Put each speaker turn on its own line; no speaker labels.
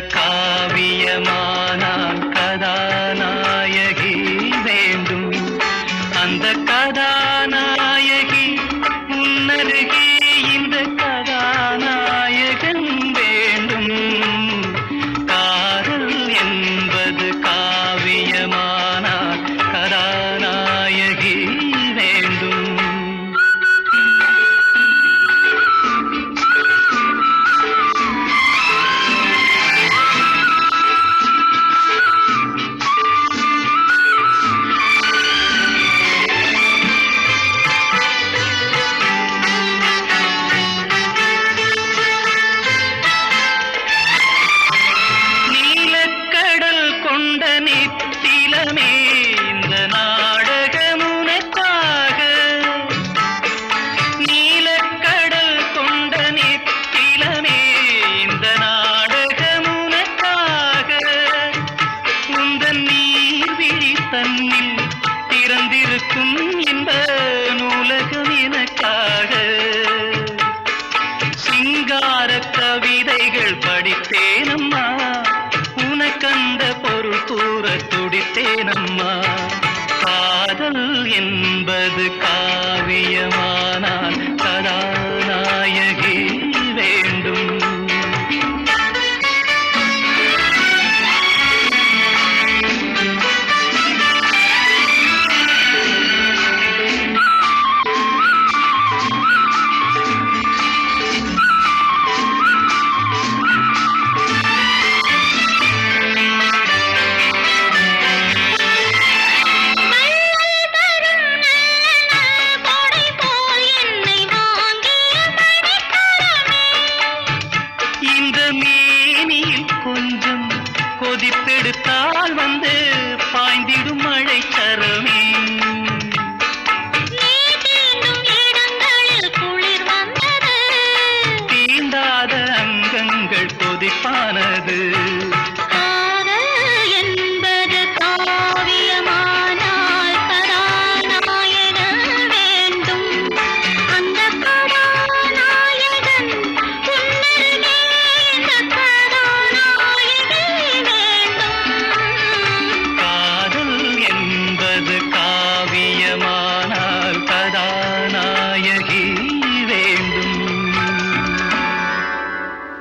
கால தன்னில் திறந்திருக்கும் இந்த நூலகம் எனக்காக சிங்கார கவிதைகள் படித்தேனம்மா. உனக்கந்த பொருள் கூற துடித்தேனம்மா. காதல் என்பது காவியமா? பெருக்கெடுத்தால் வந்து பாய்ந்திடும் மழை சரமே